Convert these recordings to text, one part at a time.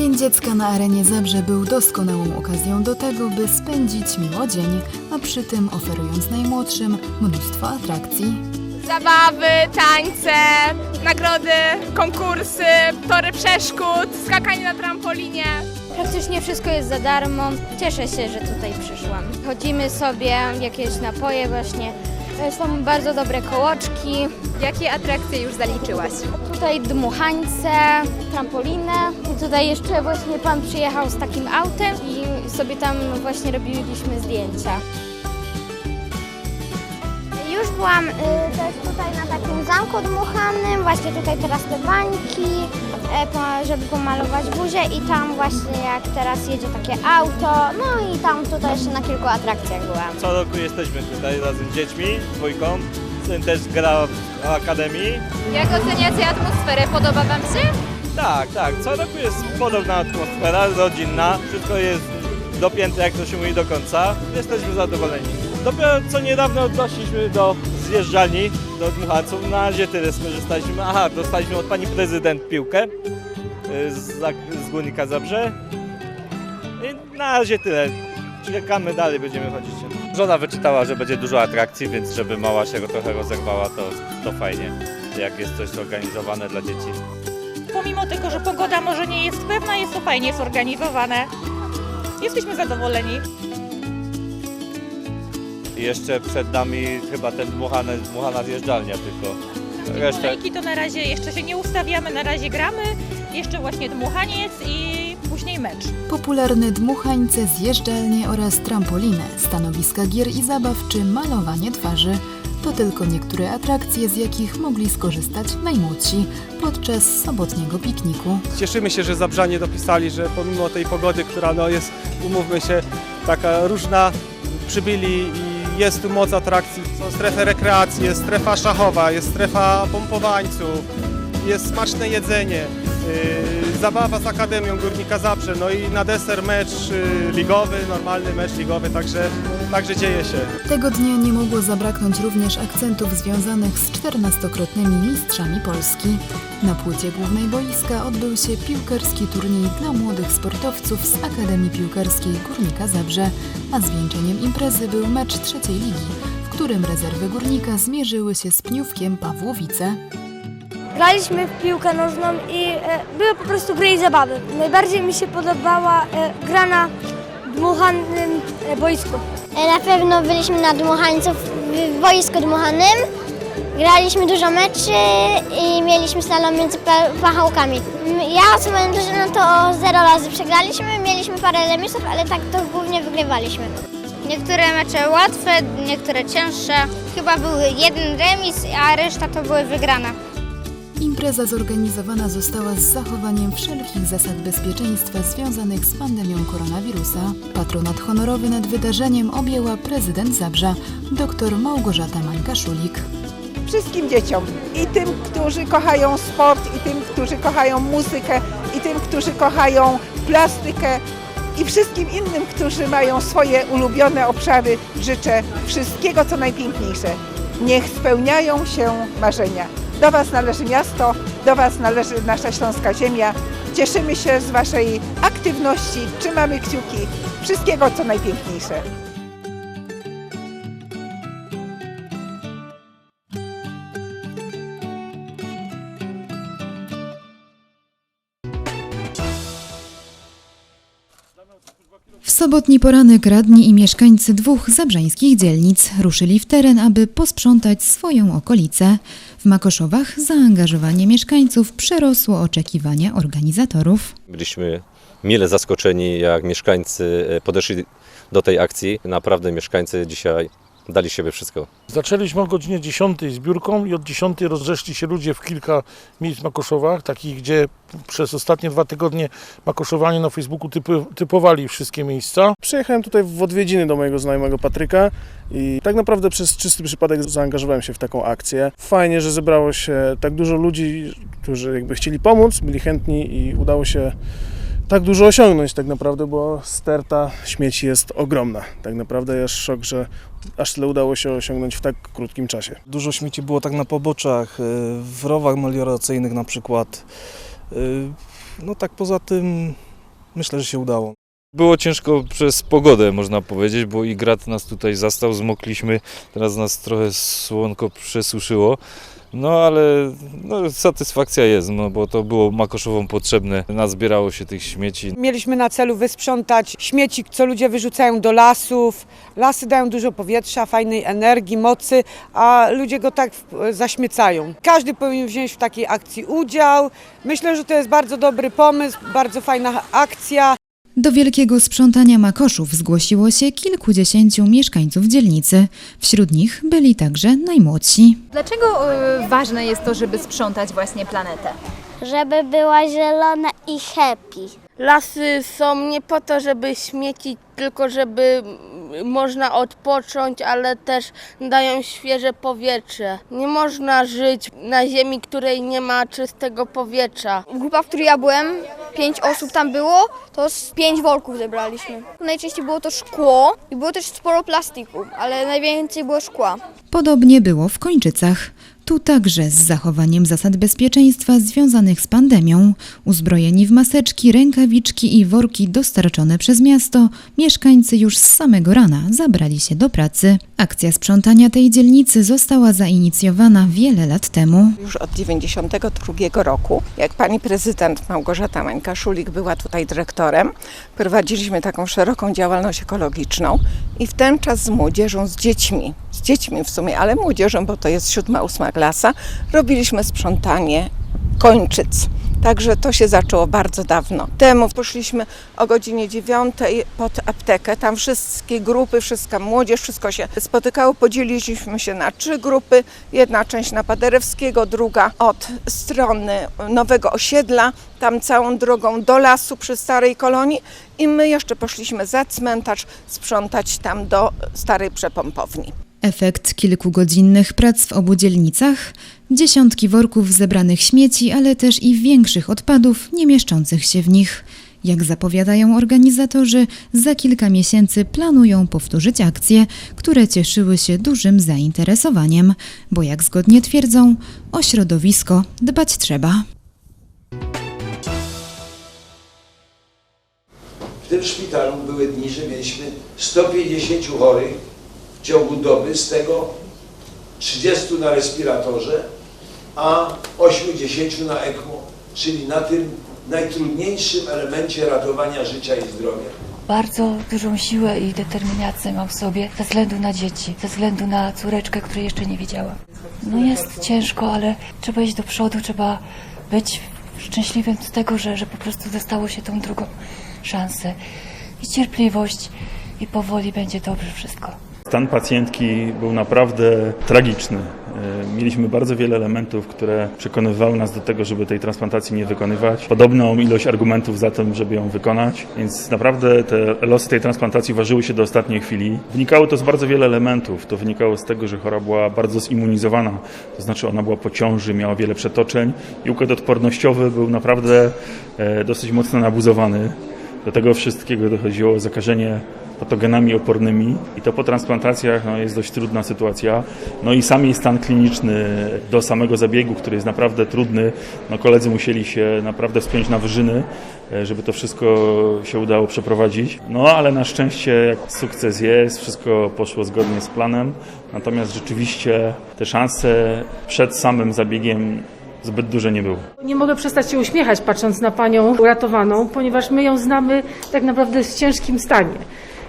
Dzień Dziecka na arenie Zabrze był doskonałą okazją do tego, by spędzić miło dzień, a przy tym oferując najmłodszym mnóstwo atrakcji. Zabawy, tańce, nagrody, konkursy, tory przeszkód, skakanie na trampolinie. Praktycznie wszystko jest za darmo. Cieszę się, że tutaj przyszłam. Chodzimy sobie, jakieś napoje właśnie. Są bardzo dobre kołoczki. Jakie atrakcje już zaliczyłaś? Tutaj dmuchańce, trampolinę. I tutaj jeszcze właśnie pan przyjechał z takim autem i sobie tam właśnie robiliśmy zdjęcia. Już byłam y, też tutaj na takim zamku dmuchanym, właśnie tutaj teraz te bańki, e, po, żeby pomalować buzię i tam właśnie jak teraz jedzie takie auto, no i tam tutaj jeszcze na kilku atrakcjach byłam. Co roku jesteśmy tutaj razem z dziećmi, dwójką. Syn też gra w akademii. Jak oceniacie atmosferę? Podoba Wam się? Tak, tak. Co roku jest podobna atmosfera, rodzinna. Wszystko jest dopięte, jak to się mówi, do końca. Jesteśmy zadowoleni. Dopiero co niedawno doszliśmy do zjeżdżalni, do dmuchanców. Na razie tyle skorzystaliśmy. Aha, dostaliśmy od pani prezydent piłkę y, z, z Górnika Zabrze. I na razie tyle. Czekamy dalej, będziemy chodzić. Żona wyczytała, że będzie dużo atrakcji, więc żeby mała się trochę rozerwała, to, to fajnie, jak jest coś zorganizowane dla dzieci. Pomimo tego, że pogoda może nie jest pewna, jest to fajnie zorganizowane. Jesteśmy zadowoleni. I jeszcze przed nami chyba ten dmuchane, dmuchana zjeżdżalnia tylko. Resztę, Kolejki to na razie jeszcze się nie ustawiamy, na razie gramy. Jeszcze właśnie dmuchaniec i później mecz. Popularne dmuchańce, zjeżdżalnie oraz trampolinę, stanowiska gier i zabaw czy malowanie twarzy to tylko niektóre atrakcje, z jakich mogli skorzystać najmłodsi podczas sobotniego pikniku. Cieszymy się, że Zabrzanie dopisali, że pomimo tej pogody, która no jest, umówmy się, taka różna, przybyli i jest tu moc atrakcji. Są strefy rekreacji, jest strefa szachowa, jest strefa pompowańców, jest smaczne jedzenie, yy, zabawa z Akademią Górnika Zabrze, no i na deser mecz yy, ligowy, normalny mecz ligowy, także, także dzieje się. Tego dnia nie mogło zabraknąć również akcentów związanych z 14-krotnymi mistrzami Polski. Na płycie głównej boiska odbył się piłkarski turniej dla młodych sportowców z Akademii Piłkarskiej Górnika Zabrze, a zwieńczeniem imprezy był mecz trzeciej ligi, w którym rezerwy Górnika zmierzyły się z Pniówkiem Pawłowice. Graliśmy w piłkę nożną i e, były po prostu gry i zabawy. Najbardziej mi się podobała e, gra na dmuchanym e, boisku. E, Na pewno byliśmy na dmuchańców w boisku dmuchanym, graliśmy dużo meczy i mieliśmy slalom między pachałkami. Ja moją drużyną to zero razy przegraliśmy, mieliśmy parę remisów, ale tak to głównie wygrywaliśmy. Niektóre mecze łatwe, niektóre cięższe. Chyba był jeden remis, a reszta to były wygrane. Impreza zorganizowana została z zachowaniem wszelkich zasad bezpieczeństwa związanych z pandemią koronawirusa. Patronat honorowy nad wydarzeniem objęła prezydent Zabrza, dr Małgorzata Mańka-Szulik. wszystkim dzieciom. I tym, którzy kochają sport, i tym, którzy kochają muzykę, i tym, którzy kochają plastykę, i wszystkim innym, którzy mają swoje ulubione obszary. Życzę wszystkiego, co najpiękniejsze. Niech spełniają się marzenia. Do Was należy miasto, do Was należy nasza śląska ziemia. Cieszymy się z Waszej aktywności, trzymamy kciuki. Wszystkiego, co najpiękniejsze. W sobotni poranek radni i mieszkańcy dwóch zabrzańskich dzielnic ruszyli w teren, aby posprzątać swoją okolicę. W Makoszowach zaangażowanie mieszkańców przerosło oczekiwania organizatorów. Byliśmy mile zaskoczeni, jak mieszkańcy e, podeszli do tej akcji. Naprawdę mieszkańcy dzisiaj dali siebie wszystko. Zaczęliśmy o godzinie 10 zbiórką i od 10 rozeszli się ludzie w kilka miejsc Makoszowach, takich, gdzie przez ostatnie dwa tygodnie Makoszowanie na Facebooku typy, typowali wszystkie miejsca. Przyjechałem tutaj w odwiedziny do mojego znajomego Patryka i tak naprawdę przez czysty przypadek zaangażowałem się w taką akcję. Fajnie, że zebrało się tak dużo ludzi, którzy jakby chcieli pomóc, byli chętni i udało się tak dużo osiągnąć tak naprawdę, bo sterta śmieci jest ogromna. Tak naprawdę jest szok, że aż tyle udało się osiągnąć w tak krótkim czasie. Dużo śmieci było tak na poboczach, y, w rowach melioracyjnych na przykład. Y, No tak poza tym Myślę, że się udało. Było ciężko przez pogodę, można powiedzieć, bo i grat nas tutaj zastał, zmokliśmy, teraz nas trochę słonko przesuszyło. No ale no, satysfakcja jest, no bo to było Makoszowom potrzebne, nazbierało się tych śmieci. Mieliśmy na celu wysprzątać śmieci, co ludzie wyrzucają do lasów. Lasy dają dużo powietrza, fajnej energii, mocy, a ludzie go tak zaśmiecają. Każdy powinien wziąć w takiej akcji udział. Myślę, że to jest bardzo dobry pomysł, bardzo fajna akcja. Do wielkiego sprzątania makoszów zgłosiło się kilkudziesięciu mieszkańców dzielnicy. Wśród nich byli także najmłodsi. Dlaczego y, ważne jest to, żeby sprzątać właśnie planetę? Żeby była zielona i happy. Lasy są nie po to, żeby śmiecić, tylko żeby można odpocząć, ale też dają świeże powietrze. Nie można żyć na ziemi, której nie ma czystego powietrza. Grupa, w której ja byłem, pięć osób tam było, to z pięć worków zebraliśmy. Najczęściej było to szkło i było też sporo plastiku, ale najwięcej było szkła. Podobnie było w Kończycach. Tu także z zachowaniem zasad bezpieczeństwa związanych z pandemią, uzbrojeni w maseczki, rękawiczki i worki dostarczone przez miasto, mieszkańcy już z samego rana zabrali się do pracy. Akcja sprzątania tej dzielnicy została zainicjowana wiele lat temu. Już od 92 roku, jak pani prezydent Małgorzata Mańka-Szulik była tutaj dyrektorem, prowadziliśmy taką szeroką działalność ekologiczną i w ten czas z młodzieżą, z dziećmi, z dziećmi w sumie, ale młodzieżą, bo to jest siódma, ósma klasa, robiliśmy sprzątanie kończyc. Także to się zaczęło bardzo dawno temu. Poszliśmy o godzinie 9 pod aptekę. Tam wszystkie grupy, wszystka młodzież, wszystko się spotykało. Podzieliliśmy się na trzy grupy. Jedna część na Paderewskiego, druga od strony Nowego Osiedla, tam całą drogą do lasu przy Starej Kolonii. I my jeszcze poszliśmy za cmentarz sprzątać tam do Starej Przepompowni. Efekt kilkugodzinnych prac w obu dzielnicach dziesiątki worków zebranych śmieci, ale też i większych odpadów nie mieszczących się w nich. Jak zapowiadają organizatorzy, za kilka miesięcy planują powtórzyć akcje, które cieszyły się dużym zainteresowaniem, bo jak zgodnie twierdzą, o środowisko dbać trzeba. W tym szpitalu były dni, że mieliśmy 150 chorych w ciągu doby, z tego 30 na respiratorze, a 8-10 na ECMO, czyli na tym najtrudniejszym elemencie ratowania życia i zdrowia. Bardzo dużą siłę i determinację mam w sobie ze względu na dzieci, ze względu na córeczkę, której jeszcze nie widziałam. No jest ciężko, ale trzeba iść do przodu, trzeba być szczęśliwym z tego, że, że po prostu dostało się tą drugą szansę. I cierpliwość i powoli będzie dobrze wszystko. Stan pacjentki był naprawdę tragiczny. E, Mieliśmy bardzo wiele elementów, które przekonywały nas do tego, żeby tej transplantacji nie wykonywać. Podobną ilość argumentów za tym, żeby ją wykonać, więc naprawdę te losy tej transplantacji ważyły się do ostatniej chwili. Wynikało to z bardzo wielu elementów. To wynikało z tego, że chora była bardzo zimmunizowana, to znaczy ona była po ciąży, miała wiele przetoczeń i układ odpornościowy był naprawdę e, dosyć mocno nabuzowany. Do tego wszystkiego dochodziło zakażenie patogenami opornymi i to po transplantacjach no, jest dość trudna sytuacja. No i sam jej stan kliniczny do samego zabiegu, który jest naprawdę trudny, no koledzy musieli się naprawdę wspiąć na wyżyny, e, żeby to wszystko się udało przeprowadzić. No ale na szczęście jak sukces jest, wszystko poszło zgodnie z planem, natomiast rzeczywiście te szanse przed samym zabiegiem zbyt duże nie były. Nie mogę przestać się uśmiechać patrząc na panią uratowaną, ponieważ my ją znamy tak naprawdę w ciężkim stanie.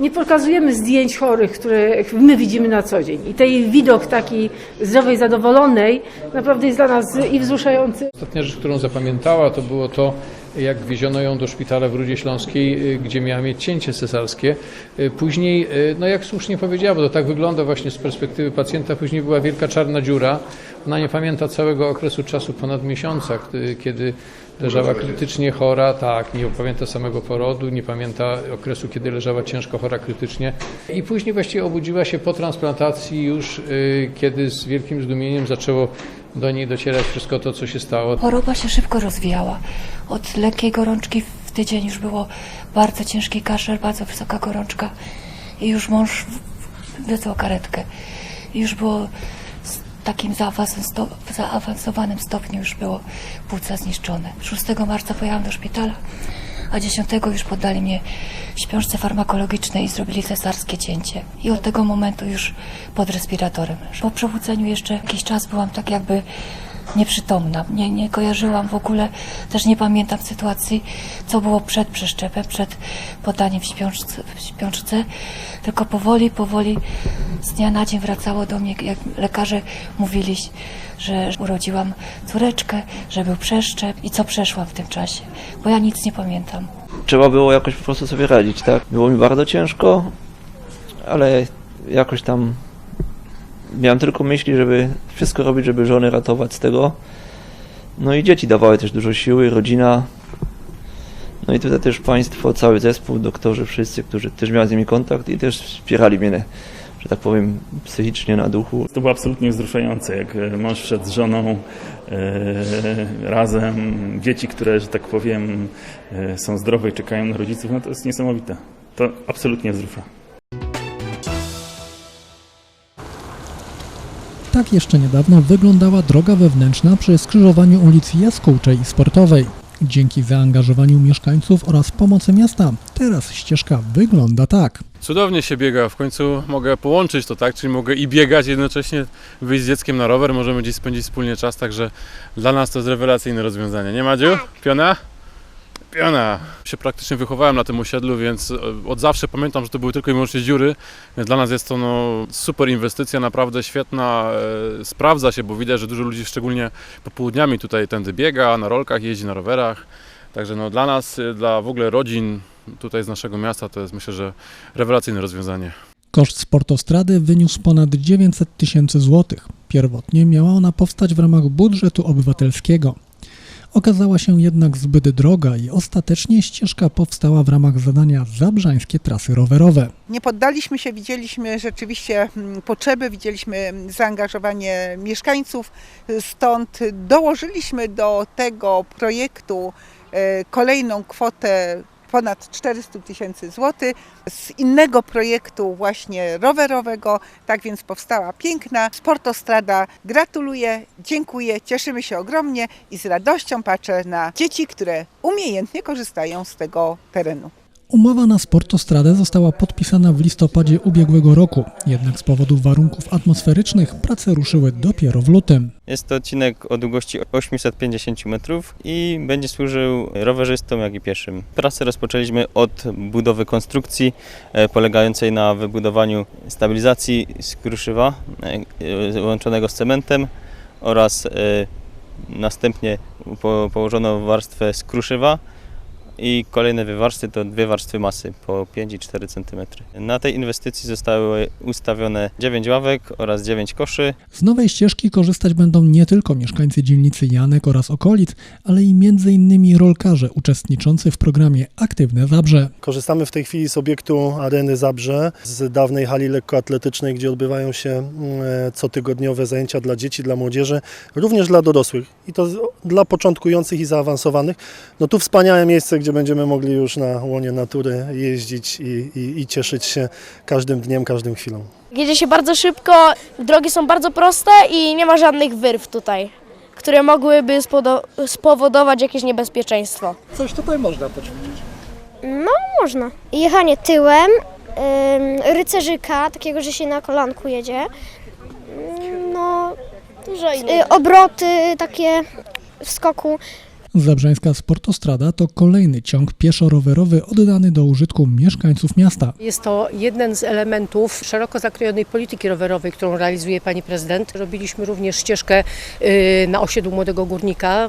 Nie pokazujemy zdjęć chorych, które my widzimy na co dzień. I ten widok takiej zdrowej, zadowolonej naprawdę jest dla nas i wzruszający. Ostatnia rzecz, którą zapamiętała, to było to, jak wieziono ją do szpitala w Rudzie Śląskiej, y, gdzie miała mieć cięcie cesarskie. Y, Później, y, no jak słusznie powiedziała, bo to tak wygląda właśnie z perspektywy pacjenta, później była wielka czarna dziura. Ona nie pamięta całego okresu czasu ponad miesiąca, kiedy leżała krytycznie chora, tak, nie pamięta samego porodu, nie pamięta okresu, kiedy leżała ciężko chora krytycznie. I później właściwie obudziła się po transplantacji już, kiedy z wielkim zdumieniem zaczęło do niej docierać wszystko to, co się stało. Choroba się szybko rozwijała. Od lekkiej gorączki w tydzień już było bardzo ciężki kaszel, bardzo wysoka gorączka i już mąż w- wezwał karetkę. Już było z takim w zaawansowanym stopniu już było płuca zniszczone. 6 marca pojechałam do szpitala, a dziesiątego już poddali mnie śpiączce farmakologicznej i zrobili cesarskie cięcie. I od tego momentu już pod respiratorem. Po przebudzeniu jeszcze jakiś czas byłam tak jakby nieprzytomna. Nie, nie kojarzyłam w ogóle, też nie pamiętam sytuacji, co było przed przeszczepem, przed podaniem w śpiączce, w śpiączce. tylko powoli, powoli z dnia na dzień wracało do mnie, jak lekarze mówili, że urodziłam córeczkę, że był przeszczep i co przeszłam w tym czasie, bo ja nic nie pamiętam. Trzeba było jakoś po prostu sobie radzić, tak? Było mi bardzo ciężko, ale jakoś tam miałem tylko myśli, żeby wszystko robić, żeby żony ratować z tego. No i dzieci dawały też dużo siły, rodzina. No i tutaj też państwo, cały zespół, doktorzy, wszyscy, którzy też miałem z nimi kontakt i też wspierali mnie, że tak powiem, psychicznie na duchu. To było absolutnie wzruszające, jak e, mąż wszedł z żoną e, razem, dzieci, które, że tak powiem, e, są zdrowe i czekają na rodziców, no to jest niesamowite. To absolutnie wzrusza. Tak jeszcze niedawno wyglądała droga wewnętrzna przy skrzyżowaniu ulic Jaskółczej i Sportowej. Dzięki zaangażowaniu mieszkańców oraz pomocy miasta, teraz ścieżka wygląda tak. Cudownie się biega, w końcu mogę połączyć to, tak? Czyli mogę i biegać, jednocześnie wyjść z dzieckiem na rower, możemy gdzieś spędzić wspólnie czas, także dla nas to jest rewelacyjne rozwiązanie. Nie Madziu? Piona? Piona! Się praktycznie wychowałem na tym osiedlu, więc e, od zawsze pamiętam, że to były tylko i wyłącznie dziury, więc dla nas jest to no, super inwestycja, naprawdę świetna, e, sprawdza się, bo widać, że dużo ludzi szczególnie popołudniami tutaj tędy biega, na rolkach, jeździ na rowerach, także no, dla nas, e, dla w ogóle rodzin tutaj z naszego miasta to jest myślę, że rewelacyjne rozwiązanie. Koszt sportostrady wyniósł ponad 900 tysięcy złotych. Pierwotnie miała ona powstać w ramach budżetu obywatelskiego. Okazała się jednak zbyt droga i ostatecznie ścieżka powstała w ramach zadania Zabrzańskie Trasy Rowerowe. Nie poddaliśmy się, widzieliśmy rzeczywiście mm, potrzeby, widzieliśmy mm, zaangażowanie mieszkańców, stąd dołożyliśmy do tego projektu e, kolejną kwotę ponad 400 tysięcy złotych z innego projektu właśnie rowerowego. Tak więc powstała piękna sportostrada. Gratuluję, dziękuję, cieszymy się ogromnie i z radością patrzę na dzieci, które umiejętnie korzystają z tego terenu. Umowa na sportostradę została podpisana w listopadzie ubiegłego roku, jednak z powodu warunków atmosferycznych prace ruszyły dopiero w lutym. Jest to odcinek o długości 850 metrów i będzie służył rowerzystom, jak i pieszym. Pracę rozpoczęliśmy od budowy konstrukcji e, polegającej na wybudowaniu stabilizacji z kruszywa e, łączonego z cementem oraz e, następnie po, położono warstwę z kruszywa i kolejne dwie warstwy to dwie warstwy masy po 5 i 4 cm. Na tej inwestycji zostały ustawione 9 ławek oraz 9 koszy. Z nowej ścieżki korzystać będą nie tylko mieszkańcy dzielnicy Janek oraz okolic, ale i między innymi rolkarze uczestniczący w programie Aktywne Zabrze. Korzystamy w tej chwili z obiektu Areny Zabrze, z dawnej hali lekkoatletycznej, gdzie odbywają się mm, cotygodniowe zajęcia dla dzieci, dla młodzieży, również dla dorosłych i to dla początkujących i zaawansowanych. No tu wspaniałe miejsce, gdzie będziemy mogli już na łonie natury jeździć i, i, i cieszyć się każdym dniem, każdą chwilą. Jedzie się bardzo szybko, drogi są bardzo proste i nie ma żadnych wyrw tutaj, które mogłyby spowodować jakieś niebezpieczeństwo. Coś tutaj można poćwiczyć. No, można. Jechanie tyłem, ym, rycerzyka, takiego, że się na kolanku jedzie. Ym, No, y, obroty takie w skoku. Zabrzańska Sportostrada to kolejny ciąg pieszo-rowerowy oddany do użytku mieszkańców miasta. Jest to jeden z elementów szeroko zakrojonej polityki rowerowej, którą realizuje pani prezydent. Robiliśmy również ścieżkę y, na osiedlu Młodego Górnika. Y,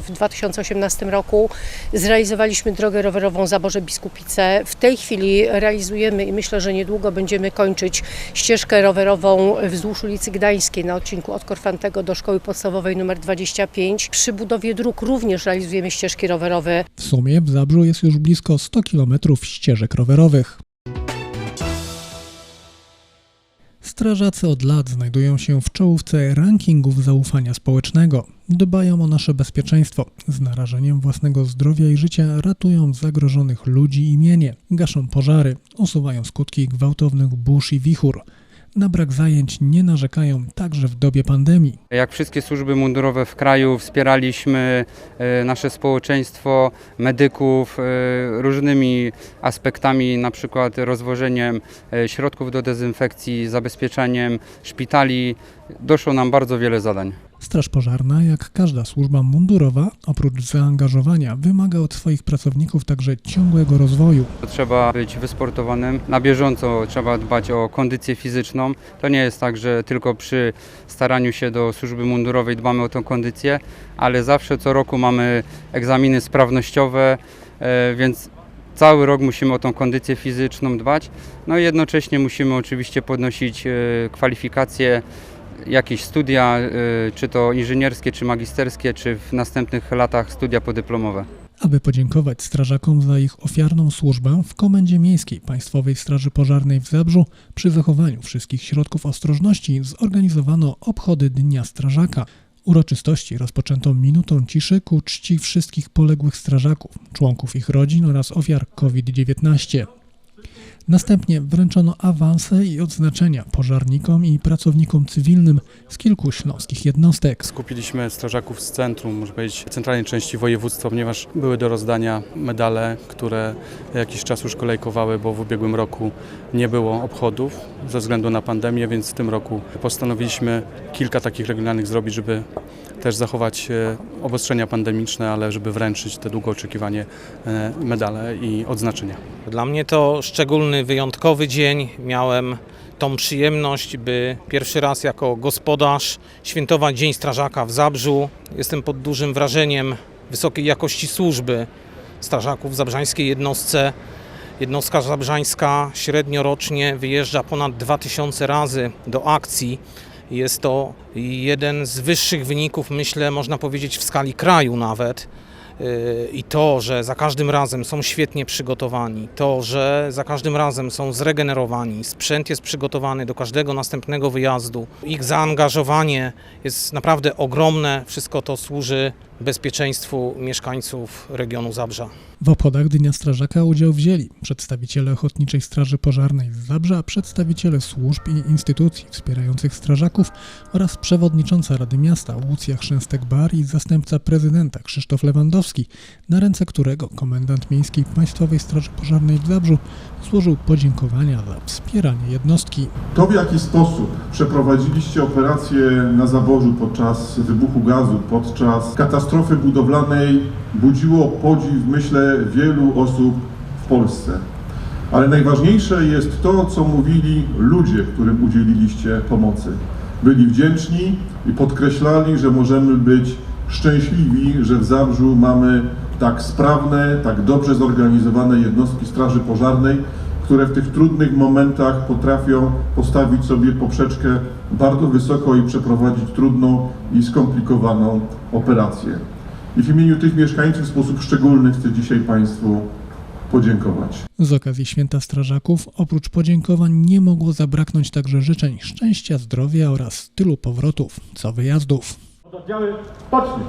W 2018 roku zrealizowaliśmy drogę rowerową Zaborze Biskupice. W tej chwili realizujemy i myślę, że niedługo będziemy kończyć ścieżkę rowerową wzdłuż ulicy Gdańskiej na odcinku od Korfantego do Szkoły Podstawowej nr 25. Przy budowie dróg również realizujemy ścieżki rowerowe. W sumie w Zabrzu jest już blisko 100 km ścieżek rowerowych. Strażacy od lat znajdują się w czołówce rankingów zaufania społecznego. Dbają o nasze bezpieczeństwo. Z narażeniem własnego zdrowia i życia ratują zagrożonych ludzi i mienie. Gaszą pożary, usuwają skutki gwałtownych burz i wichur. Na brak zajęć nie narzekają także w dobie pandemii. Jak wszystkie służby mundurowe w kraju wspieraliśmy e, nasze społeczeństwo, medyków e, różnymi aspektami, na przykład rozwożeniem e, środków do dezynfekcji, zabezpieczaniem szpitali. Doszło nam bardzo wiele zadań. Straż pożarna, jak każda służba mundurowa, oprócz zaangażowania, wymaga od swoich pracowników także ciągłego rozwoju. Trzeba być wysportowanym, na bieżąco trzeba dbać o kondycję fizyczną. To nie jest tak, że tylko przy staraniu się do służby mundurowej dbamy o tę kondycję, ale zawsze co roku mamy egzaminy sprawnościowe, e, więc cały rok musimy o tą kondycję fizyczną dbać. No i jednocześnie musimy oczywiście podnosić e, kwalifikacje, jakieś studia, e, czy to inżynierskie, czy magisterskie, czy w następnych latach studia podyplomowe. Aby podziękować strażakom za ich ofiarną służbę, w Komendzie Miejskiej Państwowej Straży Pożarnej w Zabrzu przy zachowaniu wszystkich środków ostrożności zorganizowano obchody Dnia Strażaka. Uroczystości rozpoczęto minutą ciszy ku czci wszystkich poległych strażaków, członków ich rodzin oraz ofiar COVID-19. Następnie wręczono awanse i odznaczenia pożarnikom i pracownikom cywilnym z kilku śląskich jednostek. Skupiliśmy strażaków z centrum, można powiedzieć, centralnej części województwa, ponieważ były do rozdania medale, które jakiś czas już kolejkowały, bo w ubiegłym roku nie było obchodów ze względu na pandemię, więc w tym roku postanowiliśmy kilka takich regionalnych zrobić, żeby też zachować e, obostrzenia pandemiczne, ale żeby wręczyć te długo oczekiwanie e, medale i odznaczenia. Dla mnie to szczególny, wyjątkowy dzień. Miałem tą przyjemność, by pierwszy raz jako gospodarz świętować Dzień Strażaka w Zabrzu. Jestem pod dużym wrażeniem wysokiej jakości służby strażaków w zabrzańskiej jednostce. Jednostka zabrzańska średnio rocznie wyjeżdża ponad 2000 razy do akcji. Jest to jeden z wyższych wyników, myślę, można powiedzieć w skali kraju nawet. Yy, I to, że za każdym razem są świetnie przygotowani, to, że za każdym razem są zregenerowani, sprzęt jest przygotowany do każdego następnego wyjazdu, ich zaangażowanie jest naprawdę ogromne, wszystko to służy bezpieczeństwu mieszkańców regionu Zabrza. W obchodach Dnia Strażaka udział wzięli przedstawiciele Ochotniczej Straży Pożarnej z Zabrza, przedstawiciele służb i instytucji wspierających strażaków oraz przewodnicząca Rady Miasta Łucja Chrzęstek-Bar i zastępca prezydenta Krzysztof Lewandowski, na ręce którego komendant miejskiej Państwowej Straży Pożarnej w Zabrzu złożył podziękowania za wspieranie jednostki. To, w jaki sposób przeprowadziliście operację na zaborzu podczas wybuchu gazu, podczas katastrofy budowlanej, budziło podziw, myślę, wielu osób w Polsce. Ale najważniejsze jest to, co mówili ludzie, którym udzieliliście pomocy. Byli wdzięczni i podkreślali, że możemy być szczęśliwi, że w Zabrzu mamy tak sprawne, tak dobrze zorganizowane jednostki Straży Pożarnej, które w tych trudnych momentach potrafią postawić sobie poprzeczkę bardzo wysoko i przeprowadzić trudną i skomplikowaną operację. I w imieniu tych mieszkańców w sposób szczególny chcę dzisiaj Państwu podziękować. Z okazji Święta Strażaków oprócz podziękowań nie mogło zabraknąć także życzeń szczęścia, zdrowia oraz tylu powrotów co wyjazdów. Oddziały, pocznij!